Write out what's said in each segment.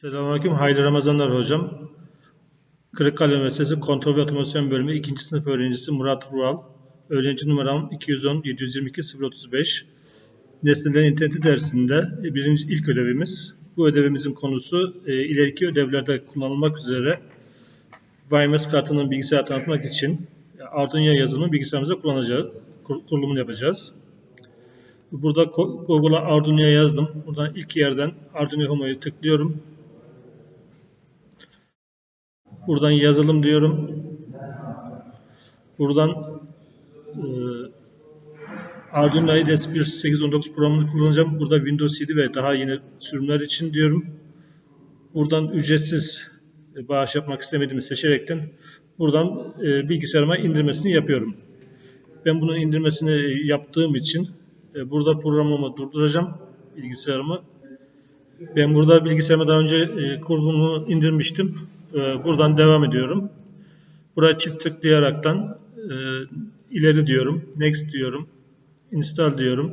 Selamünaleyküm, hayırlı Ramazanlar hocam. Kırıkkale Üniversitesi Kontrol ve Otomasyon Bölümü 2. sınıf öğrencisi Murat Rural. Öğrenci numaram 210 722 035. Nesnelerin interneti dersinde birinci ilk ödevimiz. Bu ödevimizin konusu e, ileriki ödevlerde kullanılmak üzere YMS kartının bilgisayar tanıtmak için Arduino yazılımı bilgisayarımıza kullanacağı kur- kurulumunu yapacağız. Burada Google'a Arduino yazdım. Buradan ilk yerden Arduino Homo'yu tıklıyorum. Buradan yazılım diyorum. Buradan e, Arduino IDE 1819 programını kullanacağım. Burada Windows 7 ve daha yeni sürümler için diyorum. Buradan ücretsiz e, bağış yapmak istemediğimi seçerekten buradan e, bilgisayarıma indirmesini yapıyorum. Ben bunun indirmesini yaptığım için e, burada programımı durduracağım bilgisayarımı. Ben burada bilgisayarıma daha önce e, kurulumu indirmiştim. E, buradan devam ediyorum. Buraya çift tıklayaraktan e, ileri diyorum, next diyorum, install diyorum.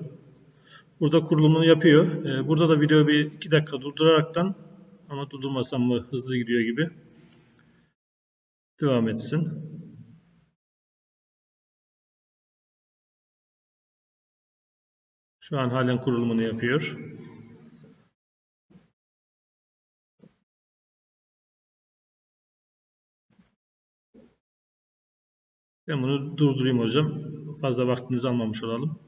Burada kurulumunu yapıyor. E, burada da videoyu bir iki dakika durduraraktan ama durdurmasam mı hızlı gidiyor gibi. Devam etsin. Şu an halen kurulumunu yapıyor. Ben bunu durdurayım hocam. Fazla vaktinizi almamış olalım.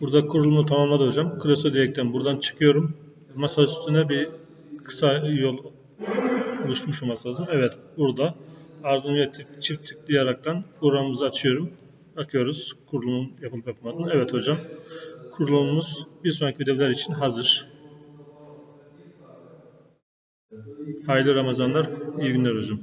Burada kurulumu tamamladı hocam. Classo direkten buradan çıkıyorum. Masa üstüne bir kısa yol oluşmuş olması lazım. Evet burada tık, çift tıklayaraktan programımızı açıyorum. Bakıyoruz kurulumun yapılıp yapmadığını. Evet hocam. Kurulumumuz bir sonraki ödevler için hazır. Hayırlı Ramazanlar, iyi günler hocam.